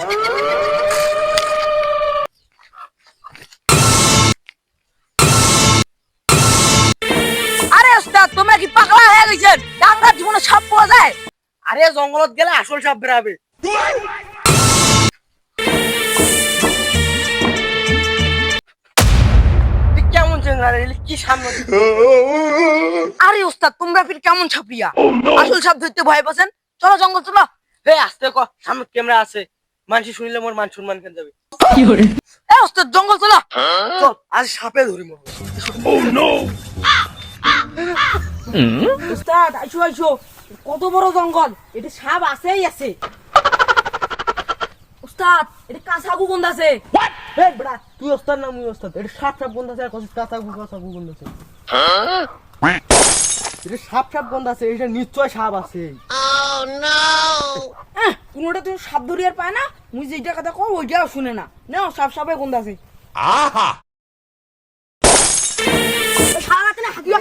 আরে ওস্তাদ তোমরা কি পাগলা হয়ে গেছেন? ডাঙ্গার জীবনে সাপ পাওয়া যায়? আরে জঙ্গলত গেলে আসল সাপ বেরাবে। কেমন চেঙ্গা কি সামনে আরে ওস্তাদ তোমরা ফির কেমন ছাপিয়া আসল সাপ ধরতে ভয় পাচ্ছেন? চলো জঙ্গল চলো। হে আস্তে ক সামনে ক্যামেরা আছে। মানুষ শুনলে মোর মান সম্মান কেন যাবে? কি করে এ ওস্তাদ জঙ্গল চলো চল আজ সাপে ধরি মোর। ওস্তাদ আইসো আইসো। কত বড় জঙ্গল? এটা সাপ আছেই আছে। ওস্তাদ এটা কাঁচা গন্ধ আছে। হে বড়া তুই ওস্তাদ না মুই ওস্তাদ? এটা সাপ সাপ গন্ধ আছে আর কত কাঁচা গু কাঁচা গু গন্ধ আছে। এটা সাপ সাপ গন্ধ আছে এটা নিশ্চয় সাপ আছে আহ, কোনোটা তুমি সাপ ধরিয়ার পায় না মুই যেটা কথা কও ওইটাও শুনে না। নাও সাপ সাপে গন্ধ আছে। আহা! সারা রাতে না। হাতিয়া